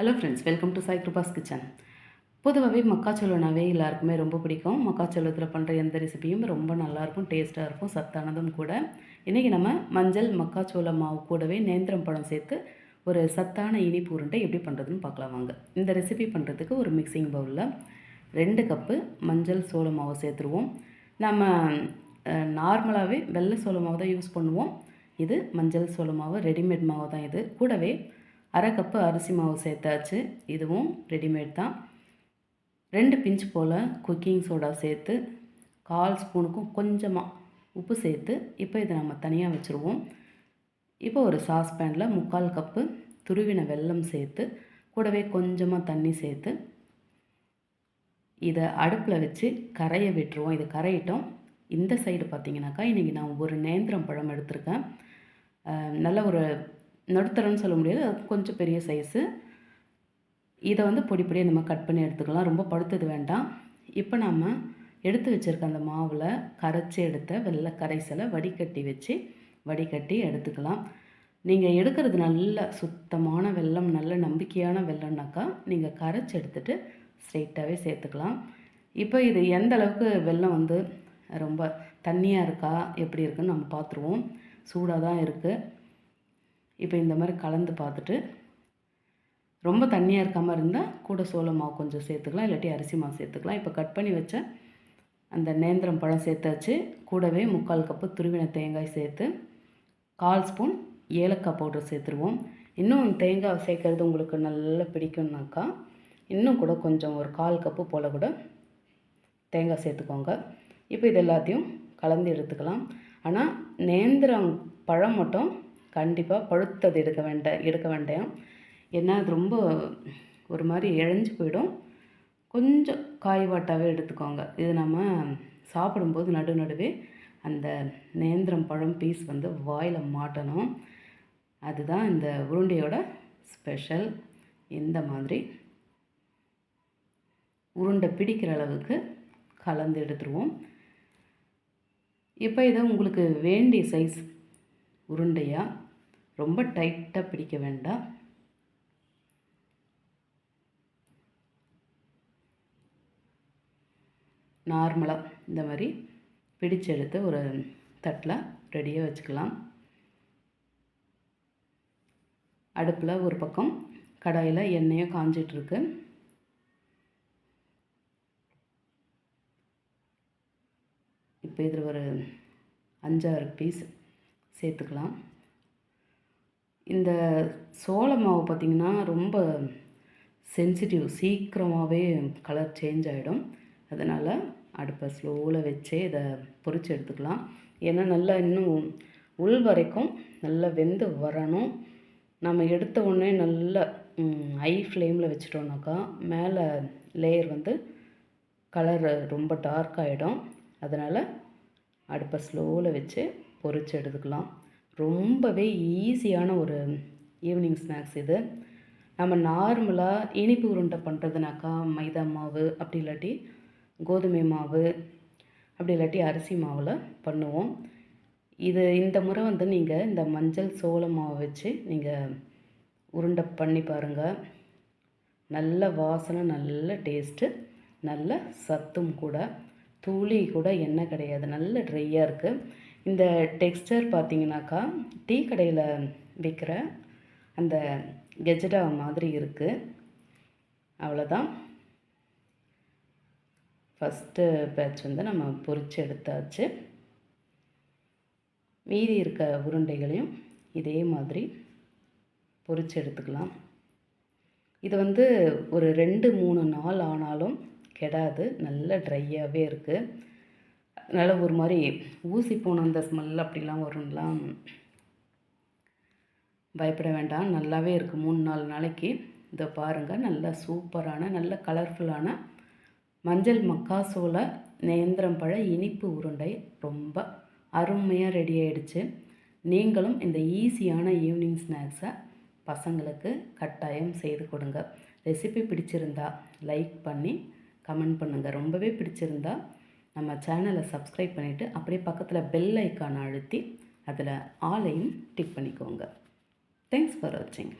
Hello friends welcome to Sai Kripa's kitchen பொதுவாகவே மக்காச்சோளம்னாவே எல்லாருக்குமே ரொம்ப பிடிக்கும். மக்காச்சோளத்தில் பண்ணுற எந்த ரெசிபியும் ரொம்ப நல்லாயிருக்கும் டேஸ்ட்டாக இருக்கும் சத்தானதும் கூட. இன்றைக்கி நம்ம மஞ்சள் மக்காச்சோள மாவு கூடவே நேந்திரம் பழம் சேர்த்து ஒரு சத்தான இனிப்பு உருண்டை எப்படி பண்ணுறதுன்னு பார்க்கலாம் வாங்க. இந்த ரெசிபி பண்ணுறதுக்கு ஒரு மிக்சிங் பவுலில் ரெண்டு கப்பு மஞ்சள் சோள மாவு சேர்த்துருவோம். நம்ம நார்மலாகவே வெள்ளை சோள மாவு தான் யூஸ் பண்ணுவோம். இது மஞ்சள் சோள மாவு ரெடிமேட் மாவு தான் இது. கூடவே அரை கப்பு அரிசி மாவு சேர்த்தாச்சு. இதுவும் ரெடிமேட் தான். ரெண்டு பிஞ்ச் போல் குக்கிங் சோடா சேர்த்து கால் ஸ்பூனுக்கும் கொஞ்சமாக உப்பு சேர்த்து இப்போ இதை நம்ம தனியாக வச்சுருவோம். இப்போ ஒரு சாஸ்பேனில் முக்கால் கப்பு துருவின வெல்லம் சேர்த்து கூடவே கொஞ்சமாக தண்ணி சேர்த்து இதை அடுப்பில் வச்சு கரைய விட்டுருவோம். இது கரையிட்டோம். இந்த சைடு பார்த்தீங்கன்னாக்கா இன்றைக்கி நான் ஒரு நேந்திரம் பழம் எடுத்திருக்கேன். நல்ல ஒரு நடுத்தரம்னு சொல்ல முடியாது. அது கொஞ்சம் பெரிய சைஸு இதை வந்து பொடி பொடியாக நம்ம கட் பண்ணி எடுத்துக்கலாம். ரொம்ப படுத்தது வேண்டாம். இப்போ நம்ம எடுத்து வச்சுருக்க அந்த மாவில் கரைச்சி எடுத்த வெள்ளை கரைசலை வடிகட்டி வச்சு வடிகட்டி எடுத்துக்கலாம். நீங்கள் எடுக்கிறது நல்ல சுத்தமான வெள்ளம் நல்ல நம்பிக்கையான வெள்ளம்னாக்கா நீங்கள் கரைச்சி எடுத்துகிட்டு ஸ்ட்ரெயிட்டாகவே சேர்த்துக்கலாம். இப்போ இது எந்த அளவுக்கு வெள்ளம் வந்து ரொம்ப தண்ணியாக இருக்கா எப்படி இருக்குன்னு நம்ம பார்த்துருவோம். சூடாக தான் இருக்குது இப்போ இந்த மாதிரி கலந்து பார்த்துட்டு ரொம்ப தண்ணியாக இருக்காமல் இருந்தால் கூட சோள மாவு கொஞ்சம் சேர்த்துக்கலாம் இல்லாட்டி அரிசி மாவு சேர்த்துக்கலாம். இப்போ கட் பண்ணி வச்ச அந்த நேந்திரம் பழம் சேர்த்தாச்சு. கூடவே முக்கால் கப்பு துருவின தேங்காய் சேர்த்து கால் ஸ்பூன் ஏலக்காய் பவுடர் சேர்த்துருவோம். இன்னும் தேங்காய் சேர்க்கறது உங்களுக்கு நல்லா பிடிக்கும்னாக்கா இன்னும் கூட கொஞ்சம் ஒரு கால் கப்பு போல் கூட தேங்காய் சேர்த்துக்கோங்க. இப்போ இது எல்லாத்தையும் கலந்து எடுத்துக்கலாம். ஆனால் நேந்திரம் பழம் மட்டும் கண்டிப்பாக பழுத்தது எடுக்க வேண்டாம் எடுக்க வேண்டாம் ஏன்னா அது ரொம்ப ஒரு மாதிரி இழஞ்சு போயிடும். கொஞ்சம் காய்வாட்டாகவே எடுத்துக்கோங்க. இது நம்ம சாப்பிடும்போது நடு நடுவே அந்த நேந்திரம் பழம் பீஸ் வந்து வாயில் மாட்டணும். அதுதான் இந்த உருண்டையோட ஸ்பெஷல் இந்த மாதிரி உருண்டை பிடிக்கிற அளவுக்கு கலந்து எடுத்துருவோம். இப்போ இதை உங்களுக்கு வேண்டிய சைஸ் உருண்டையாக ரொம்ப டைட்டாக பிடிக்க வேண்டாம் நார்மலாக இந்த மாதிரி பிடிச்சு எடுத்து ஒரு தட்டில் ரெடியாக வச்சுக்கலாம். அடுப்பில் ஒரு பக்கம் கடாயில் எண்ணெயும் காஞ்சிட்ருக்கு இப்போ இதில் ஒரு அஞ்சாறு பீஸ் சேர்த்துக்கலாம். இந்த சோள மாவு பார்த்திங்கன்னா ரொம்ப சென்சிட்டிவ் சீக்கிரமாகவே கலர் சேஞ்ச் ஆகிடும் அதனால் அடுப்பை ஸ்லோவில் வச்சே இதை பொறிச்சு எடுத்துக்கலாம். ஏன்னா நல்லா இன்னும் உள் வரைக்கும் நல்லா வெந்து வரணும். நம்ம எடுத்த உடனே நல்லா ஹை ஃப்ளேமில் வச்சிட்டோம்னாக்கா மேலே லேயர் வந்து கலர் ரொம்ப டார்க் ஆகிடும் அதனால் அடுப்பை ஸ்லோவில் வச்சு பொறிச்சு எடுத்துக்கலாம். ரொம்பவே ஈஸியான ஒரு ஈவினிங் ஸ்நாக்ஸ் இது. நம்ம நார்மலாக இனிப்பு உருண்டை பண்ணுறதுனாக்கா மைதா மாவு அப்படி இல்லாட்டி கோதுமை மாவு அப்படி இல்லாட்டி அரிசி மாவில் பண்ணுவோம். இது இந்த முறை வந்து நீங்கள் இந்த மஞ்சள் சோள மாவு வச்சு நீங்கள் உருண்டை பண்ணி பாருங்கள் நல்ல வாசனை நல்ல டேஸ்ட்டு நல்ல சத்தும் கூட. துளி கூட எண்ணெய் கிடையாது. நல்ல ட்ரையாக இருக்குது இந்த டெக்ஸ்டர் பார்த்தீங்கன்னாக்கா டீ கடையில் விற்கிற அந்த கெஜடா மாதிரி இருக்குது அவ்வளோதான் ஃபஸ்ட்டு பேட்ச் வந்து நம்ம பொறிச்சு எடுத்தாச்சு. மீதி இருக்க உருண்டைகளையும் இதே மாதிரி பொறிச்சு எடுத்துக்கலாம். இது வந்து ஒரு ரெண்டு மூணு நாள் ஆனாலும் கெடாது. நல்ல ட்ரையாகவே இருக்குது நல்ல ஒரு மாதிரி ஊசி போன அந்த ஸ்மெல் அப்படிலாம் வரும்லாம் பயப்பட வேண்டாம். நல்லாவே இருக்குது மூணு நாலு நாளைக்கு. இதை பாருங்கள் நல்ல சூப்பரான நல்ல கலர்ஃபுல்லான மஞ்சள் மக்காசோள நேந்திரம் பழ இனிப்பு உருண்டை. ரொம்ப அருமையாக ரெடி ஆகிடுச்சு நீங்களும் இந்த ஈஸியான ஈவினிங் ஸ்நாக்ஸை பசங்களுக்கு கட்டாயம் செய்து கொடுங்க. ரெசிபி பிடிச்சிருந்தா லைக் பண்ணி கமெண்ட் பண்ணுங்கள் ரொம்பவே பிடிச்சிருந்தா நம்ம சேனலை சப்ஸ்கிரைப் பண்ணிவிட்டு அப்படியே பக்கத்தில் பெல் ஐக்கான் அழுத்தி அதில் ஆலையும் டிக் பண்ணிக்கோங்க. தேங்க்ஸ் ஃபார் வாட்சிங்